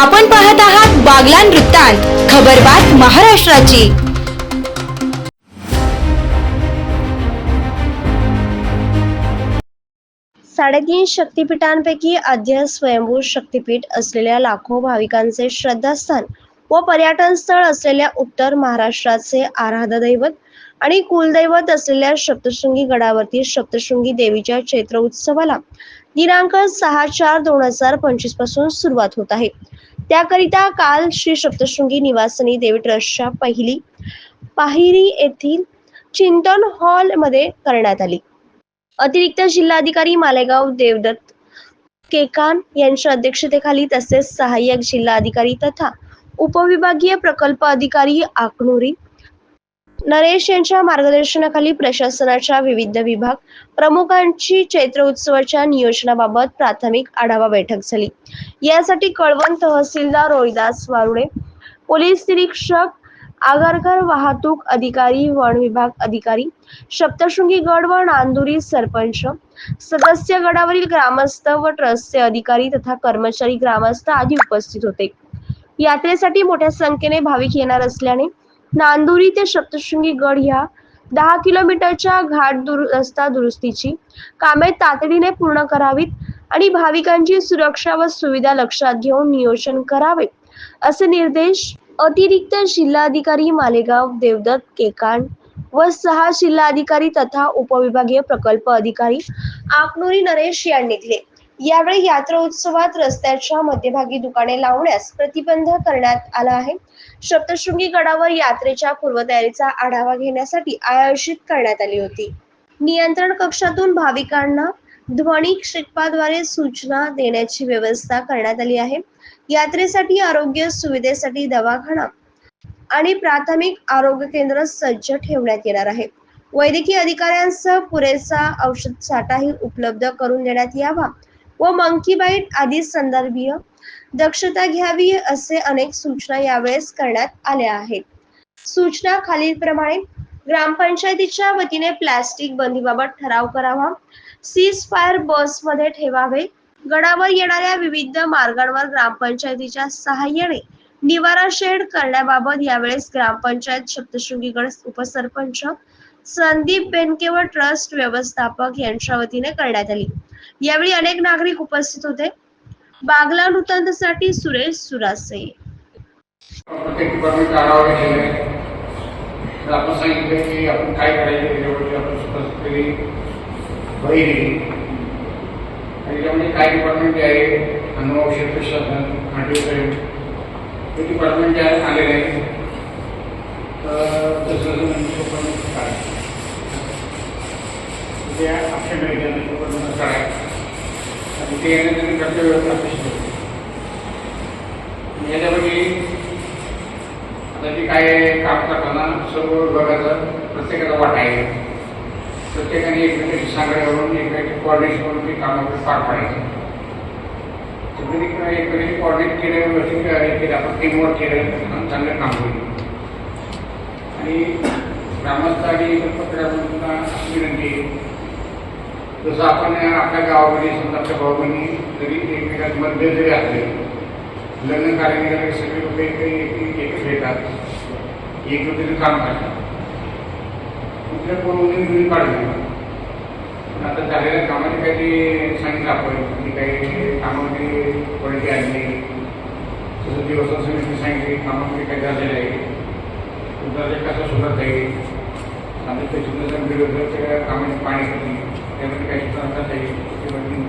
आपण पाहत आहात बागलान वृत्तांत खबरबात महाराष्ट्राची. साडेतीन शक्तिपीठांपैकी आद्य स्वयंभू शक्तिपीठ असलेल्या लाखो भाविकांचे श्रद्धास्थान व पर्यटन स्थळ असलेल्या उत्तर महाराष्ट्राचे आराध्य दैवत आणि कुलदैवत असलेल्या सप्तशृंगी गडावरती सप्तशृंगी देवीच्या चैत्र उत्सवाला दिनांक सहा चार दोन हजार पंचवीसपासून सुरुवात होत आहे. त्याकरिता काल श्री सप्तशृंगी निवासनी देवी ट्रस्टच्या पहिली पाहिरी येथील चिंतन हॉलमध्ये करण्यात आली. अतिरिक्त जिल्हाधिकारी मालेगाव देवदत्त केकान यांच्या अध्यक्षतेखाली तसेच सहाय्यक जिल्हाधिकारी तथा उपविभागीय प्रकल्प अधिकारी आकनुरी नरेश यांच्या मार्गदर्शनाखाली प्रशासनाच्या विविध विभाग प्रमुखांची चैत्र उत्सवाच्या नियोजनाबाबत प्राथमिक आढावा बैठक झाली. यासाठी कळवण तहसीलदार रोहिदास वारुडे पोलीस निरीक्षक आगारकर वाहतूक अधिकारी वन विभाग अधिकारी सप्तशृंगी गड व नांदुरी सरपंच सदस्य गडावरील ग्रामस्थ व ट्रस्टचे अधिकारी तथा कर्मचारी ग्रामस्थ आदी उपस्थित होते. यात्रेसाठी मोठ्या संख्येने भाविक येणार असल्याने नांदुरी ते सप्तशृंगी गड ह्या दहा किलोमीटरच्या घाट दुर रस्ता दुरुस्तीची कामे तातडीने पूर्ण करावीत आणि भाविकांची सुरक्षा व सुविधा लक्षात घेऊन नियोजन करावे असे निर्देश अतिरिक्त जिल्हाधिकारी मालेगाव देवदत्त केकांड व सहा जिल्हाधिकारी तथा उपविभागीय प्रकल्प अधिकारी आकनुरी नरेश यांनी दिले. यावेळी यात्रा उत्सवात रस्त्याच्या मध्यभागी दुकाने लावण्यास प्रतिबंध करण्यात आला आहे. सप्तशृंगी गडावर यात्रेच्या पूर्वतयारीचा आढावा घेण्यासाठी आयोजित करण्यात आली होती. नियंत्रण कक्षातून भाविकांना ध्वनी क्षेपाद्वारे सूचना देण्याची व्यवस्था करण्यात आली आहे. यात्रेसाठी आरोग्य सुविधेसाठी दवाखाना आणि प्राथमिक आरोग्य केंद्र सज्ज ठेवण्यात येणार आहे. वैद्यकीय अधिकाऱ्यांसह पुरेसा औषध साठाही उपलब्ध करून देण्यात यावा. व मंकी बाईट आदी संदर्भीय दक्षता घ्यावी असे अनेक सूचना यावेळेस करण्यात आल्या आहेत. सूचना खालीलप्रमाणे ग्रामपंचायतीच्या वतीने प्लास्टिक बंदीबाबत ठराव करावा सीज फायर बसमध्ये ठेवावे गडावर येणाऱ्या विविध मार्गांवर ग्रामपंचायतीच्या सहाय्याने निवारा शेड करण्याबाबत यावेळेस ग्रामपंचायत सप्तशृंगीगड उपसरपंच संदीप बेनके व ट्रस्ट व्यवस्थापक यांच्या वतीने करण्यात आली. यावेळी अनेक नागरिक उपस्थित होते. बागला वृत्तांतसाठी सुरेश सुरासे. प्रत्येक डिपार्टमेंट आढावा घेतलेला आहे. तर आपण सांगितलं की आपण काय करायचं त्याच्यावरती आपण स्वतः दिली. त्याच्यामध्ये काय डिपार्टमेंट जे आहे अनुवंशिक प्रशासन ते डिपार्टमेंट जे आहे आलेले आहे तर तसं म्हणजे काय? ते काय आणि ते येण्यासाठी कर्तव्य व्यवस्था याच्यापैकी आता जे काय काम करताना सर्व विभागाचा प्रत्येकाचा वाटा आहे. प्रत्येकाने एकमेकांची सांगड करून एकमेकांची कॉर्डिनेशन करून ते काम आपलं पार पाडायचं. सगळी एकमेकांची कॉर्डिनेट केलं व्यवस्थित केलं आपण टीमवर्क केलं चांगलं काम होईल आणि ग्रामस्थ आणि पत्रकारांना विनंती आहे. जसं आपण आपल्या गावामध्ये समजा आपल्या भाऊबंदी जरी एकमेकांमध्ये जरी असले लग्न कार्य सगळे लोक एक एक- एकच येतात. एकत्रित काम करतात. कुठल्या कोणी तुम्ही पाडली पण आता झालेल्या कामाची काही सांगितलं आपण की काही कामामध्ये पडली आणली. तसं दिवसा समिती सांगितली कामामध्ये काही झालेलं आहे. तुमचा ते कसं सुधारता येईल आणि ते सुद्धा विरोधाच्या कामाची पाणी त्यामध्ये काही संस्थांसाठी वर्किंग